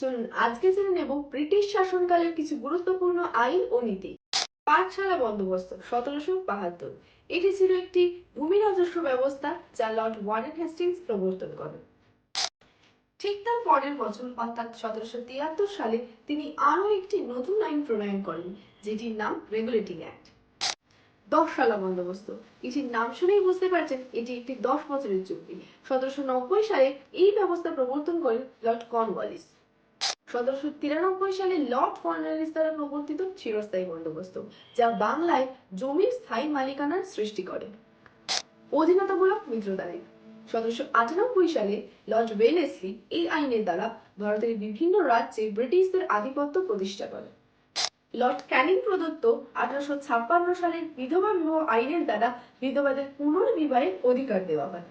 চলুন আজকে জেনে নেব ব্রিটিশ শাসনকালের কিছু গুরুত্বপূর্ণ আইন ও নীতি। পাঠশালা বন্দোবস্ত, সতেরোশো বাহাত্তর। এটি ছিল একটি ভূমি রাজস্ব ব্যবস্থা যা লর্ড ওয়ারেন হেস্টিংস প্রবর্তন করেন। ঠিক তার পরের বছর, অর্থাৎ সতেরোশো তিয়াত্তর সালে, তিনি আরও একটি নতুন আইন প্রণয়ন করেন, যেটির নাম রেগুলেটিং অ্যাক্ট। দশ সালা বন্দোবস্ত। এটির নাম শুনেই বুঝতে পারছেন, এটি একটি দশ বছরের চুক্তি। সতেরোশো নব্বই সালে এই ব্যবস্থা প্রবর্তন করেন লর্ড কর্নওয়ালিস। সতেরোশো তিরানব্বই সালে লর্ড কর্নওয়ালিস দ্বারা প্রবর্তিত চিরস্থায়ী বন্দোবস্ত, যা বাংলায় জমির স্থায়ী মালিকানার সৃষ্টি করে। অধীনতামূলক মিত্রদানে সতেরোশো আটানব্বই সালে লর্ড ওয়েলেসলি এই আইনের দ্বারা ভারতের বিভিন্ন রাজ্যে ব্রিটিশদের আধিপত্য প্রতিষ্ঠা করে। লর্ড ক্যানিং প্রদত্ত আঠারোশো ছাপ্পান্ন সালের বিধবা বিবাহ আইনের দ্বারা বিধবাদের পুনর্বিবাহের অধিকার দেওয়া হয়।